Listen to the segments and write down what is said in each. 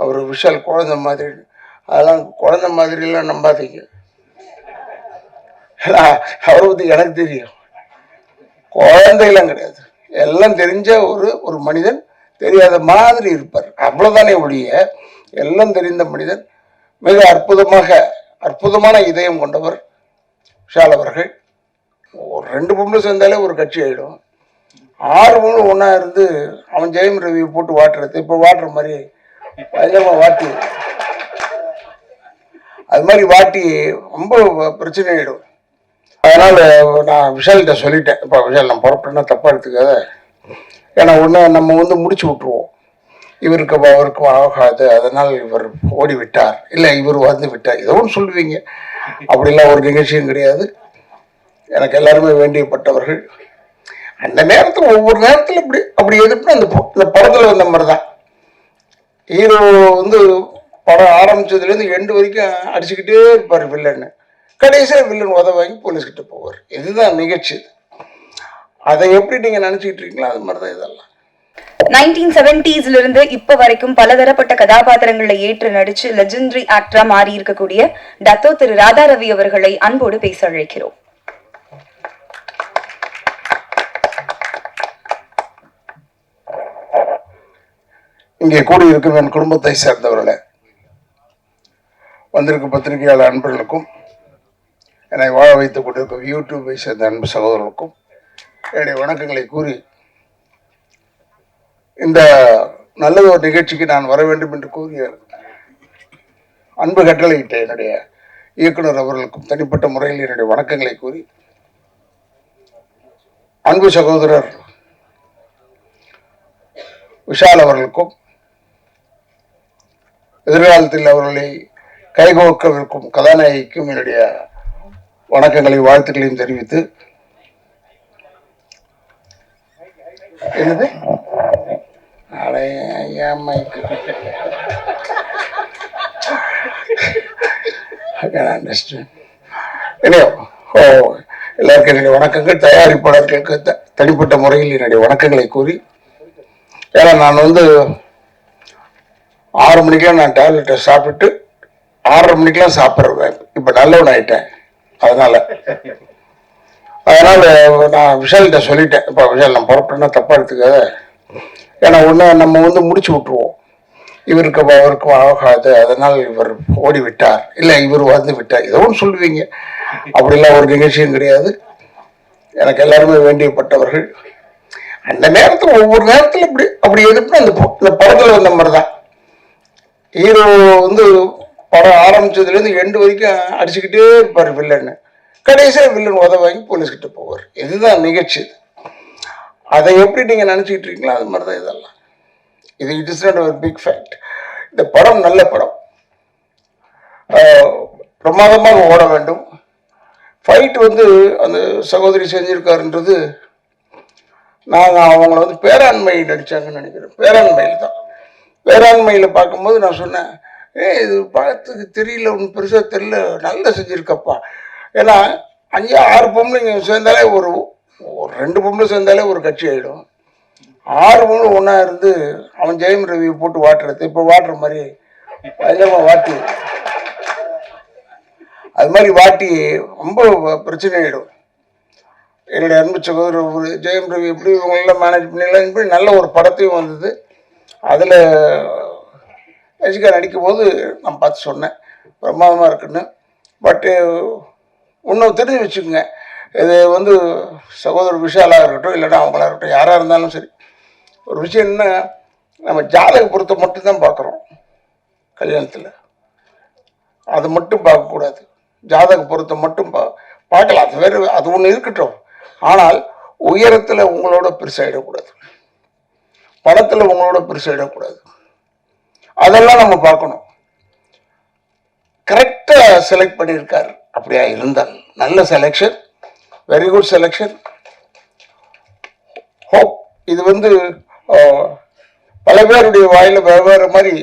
அவர் விஷால் குழந்தை மாதிரி. அதெல்லாம் குழந்தை மாதிரிலாம் நம்பாதீங்க. அவரை பற்றி எனக்கு தெரியும். குழந்தைலாம் கிடையாது. எல்லாம் தெரிஞ்ச ஒரு ஒரு மனிதன் தெரியாத மாதிரி இருப்பார். அவ்வளோதானே ஒழிய எல்லாம் தெரிந்த மனிதன் மிக அற்புதமாக அற்புதமான இதயம் கொண்டவர் விஷால் அவர்கள். ஒரு ரெண்டு பொம்பளை சேர்ந்தாலே ஒரு கட்சி ஆகிடும் ஆறு பொண்ணு ஒன்றா இருந்து அவன் ஜெயம் ரவியை போட்டு வாட்டுறது இப்போ வாட்டுற மாதிரி வாட்டி. அது மாதிரி வாட்டி ரொம்ப பிரச்சனை ஆகிடும் அதனால் நான் விஷால்கிட்ட சொல்லிட்டேன். இப்போ விஷால் நான் புறப்பட்டேன்னா தப்பாக எடுத்துக்காத. ஏன்னா ஒன்று நம்ம வந்து முடிச்சு விட்ருவோம் இவருக்கு அவருக்கு ஆகாது. அதனால் இவர் ஓடி விட்டார். இல்லை இவர் வந்து விட்டார். ஏதோ ஒன்று சொல்லுவீங்க. அப்படிலாம் ஒரு நிகழ்ச்சியும் கிடையாது. எனக்கு எல்லாருமே வேண்டியப்பட்டவர்கள். அந்த நேரத்தில் ஒவ்வொரு நேரத்தில் இப்படி அப்படி எதுக்குன்னா அந்த இந்த படத்தில் வந்த மாதிரி தான் ஹீரோ வந்து படம் ஆரம்பிச்சதுலேருந்து எண்டு வரைக்கும் அடிச்சுக்கிட்டே இருப்பார் வில்லன்னு கடைசியில் வில்லன் உத வாங்கி போலீஸ்கிட்ட போவார். இதுதான் நிகழ்ச்சி அதை எப்படி நீங்கள் நினச்சிக்கிட்டு இருக்கீங்களோ அது மாதிரி தான் இதெல்லாம். நைன்டீன் செவன்டீஸ்ல இருந்து இப்ப வரைக்கும் பலதரப்பட்ட கதாபாத்திரங்களை ஏற்று நடிச்சு லெஜெண்டரி ஆக்டரா மாறி இருக்கக்கூடிய டத்தோ திரு ராதா ரவி அவர்களை அன்போடு பேச அழைக்கிறோம். இங்கே கூடியிருக்கும் என் குடும்பத்தை சேர்ந்தவர்களே வந்திருக்கும் பத்திரிகையாளர் அன்பர்களுக்கும் என்னை வாழ வைத்துக் கொண்டிருக்கும் யூடியூப்பை சேர்ந்த அன்பு சகோதரர்களுக்கும் என்னுடைய வணக்கங்களை கூறி இந்த நல்ல ஒரு நிகழ்ச்சிக்கு நான் வர வேண்டும் என்று கூறிய அன்பு கட்டளையிட்ட என்னுடைய இயக்குனர் அவர்களுக்கும் தனிப்பட்ட முறையில் என்னுடைய வணக்கங்களை கூறி அன்பு சகோதரர் விஷால் அவர்களுக்கும் எதிர்காலத்தில் அவர்களை கைகோர்க்கவிருக்கும் கதாநாயகிக்கும் என்னுடைய வணக்கங்களை வாழ்த்துக்களையும் தெரிவித்து என்னது? எல்லாருக்கும் என்னுடைய வணக்கங்கள். தயாரிப்பாளர்களுக்கு த- தனிப்பட்ட முறையில் என்னுடைய வணக்கங்களை கூறி ஏன்னா நான் வந்து ஆறு மணிக்கெல்லாம் நான் டேப்லெட்டை சாப்பிட்டு ஆறரை மணிக்கெல்லாம் சாப்பிட்றேன். இப்போ நல்லவன் ஆயிட்டேன் அதனால். அதனால் நான் விஷால்கிட்ட சொல்லிட்டேன். இப்போ விஷால் நான் புறப்பட்டேன்னா தப்பாக எடுத்துக்காத. ஏன்னா ஒன்று நம்ம வந்து முடிச்சு விட்ருவோம் இவருக்கு அவருக்கும் ஆகாது. அதனால் இவர் ஓடி விட்டார். இல்லை இவர் வந்து விட்டார். ஏதோ ஒன்று சொல்லுவீங்க. அப்படிலாம் ஒரு நிகழ்ச்சியும் கிடையாது. எனக்கு எல்லாருமே வேண்டியப்பட்டவர்கள். அந்த நேரத்தில் ஒவ்வொரு நேரத்தில் இப்படி அப்படி எதுக்குன்னா அந்த இந்த படத்தில் வந்த மாதிரி தான் ஹீரோ வந்து படம் ஆரம்பிச்சதுலேருந்து எண்டு வரைக்கும் அடிச்சுக்கிட்டே இருப்பார் வில்லன்னு கடைசியாக வில்லன் உத வாங்கி போலீஸ்கிட்ட போவார். இதுதான் நிகழ்ச்சி அதை எப்படி நீங்கள் நினச்சிக்கிட்டு இருக்கீங்களோ அது மாதிரி தான் இதெல்லாம். இது இட் இஸ் நாட் ஒரு பிக் ஃபேக்ட் இந்த படம் நல்ல படம். பிரமாதமாக ஓட வேண்டும். ஃபைட் வந்து அந்த சகோதரி செஞ்சிருக்காருன்றது நாங்கள் அவங்கள வந்து பேராண்மை நடித்தாங்கன்னு நினைக்கிறேன். பேராண்மையில் தான் பேராண்மையில் பார்க்கும்போது நான் சொன்னேன் ஏ இது படத்துக்கு தெரியல ஒன்றும் பெருசாக தெரியல நல்லா செஞ்சுருக்கப்பா. ஏன்னா அஞ்சு ஆறு பொம்பளைங்க சேர்ந்தாலே ஒரு ஒரு ரெண்டு பொம்பளை சேர்ந்தாலே ஒரு கட்சி ஆகிடும் ஆறு பொம்பளை ஒன்றா இருந்து அவன் ஜெயம் ரவியை போட்டு வாட்டுறது இப்போ வாட்டுற மாதிரி பயங்கரமாக வாட்டி. அது மாதிரி வாட்டி ரொம்ப பிரச்சனை ஆகிடும் என்னுடைய அன்பு சகோதரர் ஒரு ஜெயம் ரவி எப்படி இவங்களெல்லாம் மேனேஜ் பண்ணிடலாம் இப்படி நல்ல ஒரு படத்தையும் வந்தது. அதில் ரஜினிகாந்த் நடிக்கும் போது நான் பார்த்து சொன்னேன். பிரமாதமாக இருக்குன்னு. பட்டு இன்னும் தெரிஞ்சு வச்சுக்கோங்க. இது வந்து சகோதரர் விஷாலாக இருக்கட்டும் இல்லைன்னா அவங்களா இருக்கட்டும் யாராக இருந்தாலும் சரி. ஒரு விஷயம் என்ன நம்ம ஜாதக பொருத்தை மட்டும்தான் பார்க்குறோம். கல்யாணத்தில். அது மட்டும் பார்க்கக்கூடாது ஜாதக பொருத்தம் மட்டும் பா பார்க்கலாம். அது வேறு அது ஒன்று இருக்கட்டும். ஆனால் உயரத்தில் உங்களோட பெருசாகிடக்கூடாது படத்தில் உங்களோட பெருசாகிடக்கூடாது அதெல்லாம் நம்ம பார்க்கணும். கரெக்டாக செலக்ட் பண்ணியிருக்கார். அப்படியா இருந்தால் நல்ல selection very good selection hope இது வந்து பல பேருடைய வாயில் வெவ்வேறு மாதிரி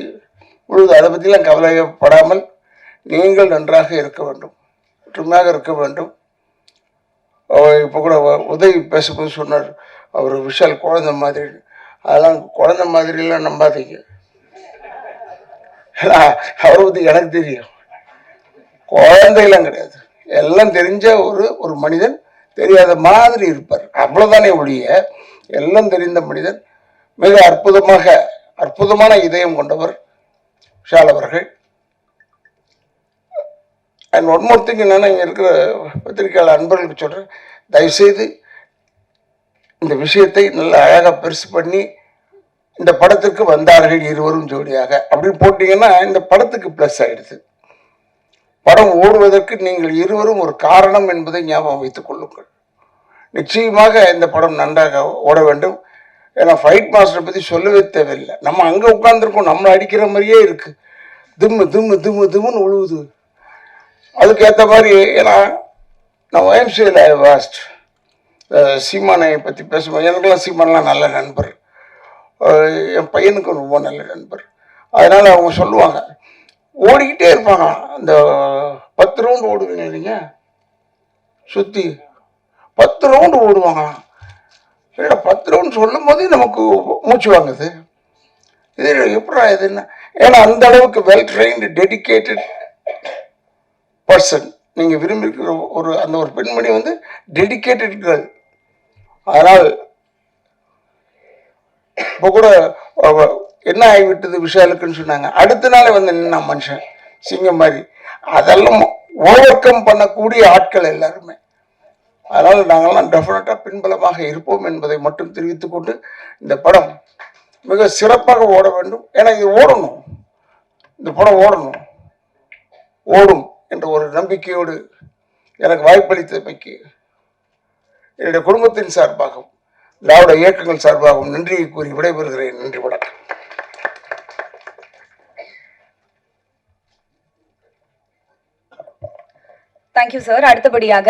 உழுது அதை பற்றிலாம் கவலைப்படாமல் நீங்கள் நன்றாக இருக்க வேண்டும். ஒற்றுமையாக இருக்க வேண்டும். இப்போ கூட உதவி பேசும்போது சொன்னார் அவர் விஷால் குழந்தை மாதிரி அதெல்லாம் குழந்தை மாதிரிலாம் நம்பாதீங்க. அவரை பற்றி எனக்கு தெரியும். குழந்தைகளாம் கிடையாது. எல்லாம் தெரிஞ்ச ஒரு ஒரு மனிதன் தெரியாத மாதிரி இருப்பார். அவ்வளோதானே ஒழிய எல்லாம் தெரிந்த மனிதன் மிக அற்புதமாக அற்புதமான இதயம் கொண்டவர் விஷால் அவர்கள். அண்ட் ஒன் மோர் திங் இங்கே இருக்கிற பத்திரிகையாளர் அன்பர்களுக்கு சொல்கிறேன் தயவுசெய்து இந்த விஷயத்தை நல்ல அழகாக பெருசு பண்ணி இந்த படத்துக்கு வந்தார்கள் இருவரும் ஜோடியாக. அப்படின்னு போட்டிங்கன்னா இந்த படத்துக்கு ப்ளஸ் ஆயிடுது. படம் ஓடுவதற்கு நீங்கள் இருவரும் ஒரு காரணம் என்பதை ஞாபகம் வைத்துக் கொள்ளுங்கள். நிச்சயமாக இந்த படம் நன்றாக ஓட வேண்டும். ஏன்னா ஃபைட் மாஸ்டரை பற்றி சொல்லவே தேவையில்லை. நம்ம அங்கே உட்காந்துருக்கோம் நம்மளை அடிக்கிற மாதிரியே இருக்குது திம்மு திம்மு திம்மு திம்முன்னு உழுவுது. அதுக்கேற்ற மாதிரி ஏன்னா நான் ஒயம்சியில் வாஸ்ட் சீமானை பற்றி பேசும்போது எனக்கெல்லாம் சீமானெலாம் நல்ல நண்பர். என் பையனுக்கு ரொம்ப நல்ல நண்பர். அதனால் அவங்க சொல்லுவாங்க ஓடிக்கிட்டே இருப்பாங்க. அந்த பத்து ரவுண்டு ஓடுவீங்க நீங்கள் சுற்றி பத்து ரவுண்டு ஓடுவாங்களாம் இல்லை பத்து ரவுண்டு சொல்லும் போதே நமக்கு மூச்சு வாங்குது. இது எப்படா இது என்ன? ஏன்னா அந்த அளவுக்கு வெல் ட்ரெயின்டு டெடிகேட்டட் பர்சன் நீங்கள் விரும்பியிருக்கிற ஒரு அந்த ஒரு பெண்மணி வந்து டெடிக்கேட்டட் கேர்ள் அதனால் இப்போ கூட என்ன ஆகிவிட்டது விஷாலுக்குன்னு சொன்னாங்க. அடுத்த நாளே வந்து நின்னா மனுஷன் சிங்கம் மாதிரி. அதெல்லாம் ஓவர் கம் பண்ணக்கூடிய ஆட்கள் எல்லாருமே. அதனால் நாங்கள்லாம் டெஃபினட்டாக பின்பலமாக இருப்போம் என்பதை மட்டும் தெரிவித்து கொண்டு இந்த படம் மிக சிறப்பாக ஓட வேண்டும். ஏன்னா இது ஓடணும். இந்த படம் ஓடணும். ஓடும் என்ற ஒரு நம்பிக்கையோடு எனக்கு வாய்ப்பளித்தமைக்கு என்னுடைய குடும்பத்தின் சார்பாகவும் திராவிட இயக்கங்கள் சார்பாகவும் நன்றியை கூறி விடைபெறுகிறேன். நன்றி வணக்கம். தேங்க்யூ சார் அடுத்தபடியாக